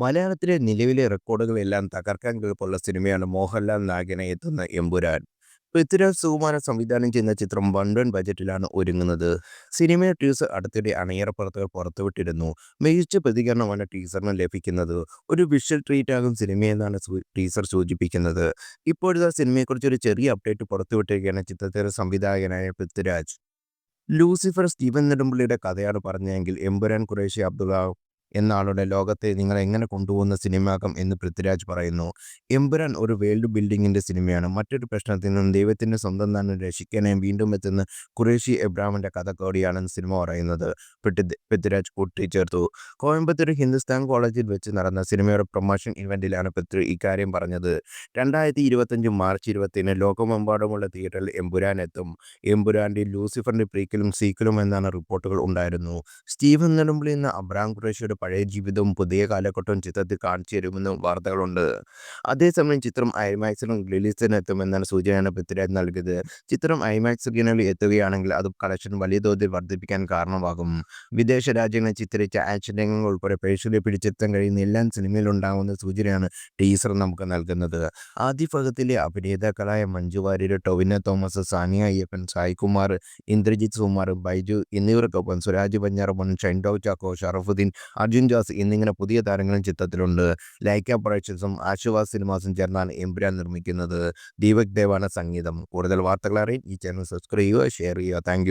മലയാളത്തിലെ നിലവിലെ റെക്കോർഡുകളെല്ലാം തകർക്കാൻ കഴിപ്പുള്ള സിനിമയാണ് മോഹൻലാൽ നായകനെ എത്തുന്ന എമ്പുരാൻ. പൃഥ്വിരാജ് സുകുമാരൻ സംവിധാനം ചെയ്യുന്ന ചിത്രം വൺഡൻ ബജറ്റിലാണ് ഒരുങ്ങുന്നത്. സിനിമയുടെ ടീസർ അടുത്തിടെ അണിയറ പുറത്തുകൾ പുറത്തുവിട്ടിരുന്നു. മികച്ച പ്രതികരണമാണ് ടീസറിന് ലഭിക്കുന്നത്. ഒരു വിഷ്വൽ ട്രീറ്റ് ട്രീറ്റാകും സിനിമയെന്നാണ് ടീസർ സൂചിപ്പിക്കുന്നത്. ഇപ്പോഴത്തെ സിനിമയെക്കുറിച്ച് ഒരു ചെറിയ അപ്ഡേറ്റ് പുറത്തുവിട്ടിരിക്കുകയാണ് ചിത്രത്തിലെ സംവിധായകനായ പൃഥ്വിരാജ്. ലൂസിഫർ സ്റ്റീവൻ നെടുമ്പള്ളിയുടെ കഥയാണ് പറഞ്ഞതെങ്കിൽ എമ്പുരാൻ ഖുറേഷി അബ്ദുള്ള എന്ന ആളുടെ ലോകത്തെ നിങ്ങൾ എങ്ങനെ കൊണ്ടുപോകുന്ന സിനിമയാകും എന്ന് പൃഥ്വിരാജ് പറയുന്നു. എമ്പുരാൻ ഒരു വേൾഡ് ബിൽഡിങ്ങിന്റെ സിനിമയാണ്. മറ്റൊരു പ്രശ്നത്തിൽ നിന്നും ദൈവത്തിന്റെ സ്വന്തം തന്നെ രക്ഷിക്കാനായി വീണ്ടും എത്തുന്ന കുറേശി എബ്രാമിന്റെ കഥ കോടിയാണെന്ന് സിനിമ പറയുന്നത് പൃഥ്വിരാജ് കൂട്ടിച്ചേർത്തു. കോയമ്പത്തൂർ ഹിന്ദുസ്ഥാൻ കോളേജിൽ വെച്ച് നടന്ന സിനിമയുടെ പ്രൊമോഷൻ ഇവന്റിലാണ് പൃഥ്വി ഇക്കാര്യം പറഞ്ഞത്. രണ്ടായിരത്തി ഇരുപത്തഞ്ച് മാർച്ച് ഇരുപത്തിന് ലോകമെമ്പാടുമുള്ള തിയേറ്ററിൽ എമ്പുരാൻ എത്തും. എമ്പുരാന്റെയും ലൂസിഫറിന്റെ പ്രീക്കലും സീക്കലും എന്നാണ് റിപ്പോർട്ടുകൾ ഉണ്ടായിരുന്നു. സ്റ്റീവൻ നെടുമ്പിളി എന്ന അബ്രഹാം ഖുറേഷിയുടെ പഴയ ജീവിതവും പുതിയ കാലഘട്ടവും ചിത്രത്തിൽ കാണിച്ചു തരുമെന്നും വാർത്തകളുണ്ട്. അതേസമയം ചിത്രം ഐമാക്സിലും എത്തുമെന്നാണ് സൂചനയാണ് പൃഥ്വിരാജ് നൽകിയത്. ചിത്രം ഐമാക്സ് സ്ക്രീനുകളിൽ എത്തുകയാണെങ്കിൽ അത് കളക്ഷൻ വലിയ തോതിൽ വർദ്ധിപ്പിക്കാൻ കാരണമാകും. വിദേശ രാജ്യങ്ങളിൽ ചിത്രിച്ച ആക്ഷൻ രംഗങ്ങൾ ഉൾപ്പെടെ പ്രേക്ഷകരെ പിടിച്ചെത്താൻ കഴിയുന്ന എല്ലാം ഉണ്ടാകുന്ന സൂചനയാണ് ടീസർ നമുക്ക് നൽകുന്നത്. ആദ്യ ഭാഗത്തിലെ അഭിനേതാക്കളായ മഞ്ജു വാര്യർ, ടൊവിന തോമസ്, സാനിയ അയ്യപ്പൻ, സായികുമാർ ഇന്ദ്രജിത് സുമാർ ബൈജു എന്നിവർക്കൊപ്പം സുരാജ് വെഞ്ഞാറമൂട്, ഷൈൻഡോ ചാക്കോ, ഷറഫുദ്ദീൻ, അർജുൻ ജോസ് എന്നിങ്ങനെ പുതിയ താരങ്ങളും ചിത്രത്തിലുണ്ട്. ലൈക്ക പ്രൊഡക്ഷൻസും ആശുവാസ് സിനിമാസും ചേർന്നാണ് എംപുരാൻ നിർമ്മിക്കുന്നത്. ദീപക് ദേവാണ് സംഗീതം. കൂടുതൽ വാർത്തകൾ അറിയാൻ ഈ ചാനൽ സബ്സ്ക്രൈബ് ചെയ്യുക, ഷെയർ ചെയ്യുക. താങ്ക്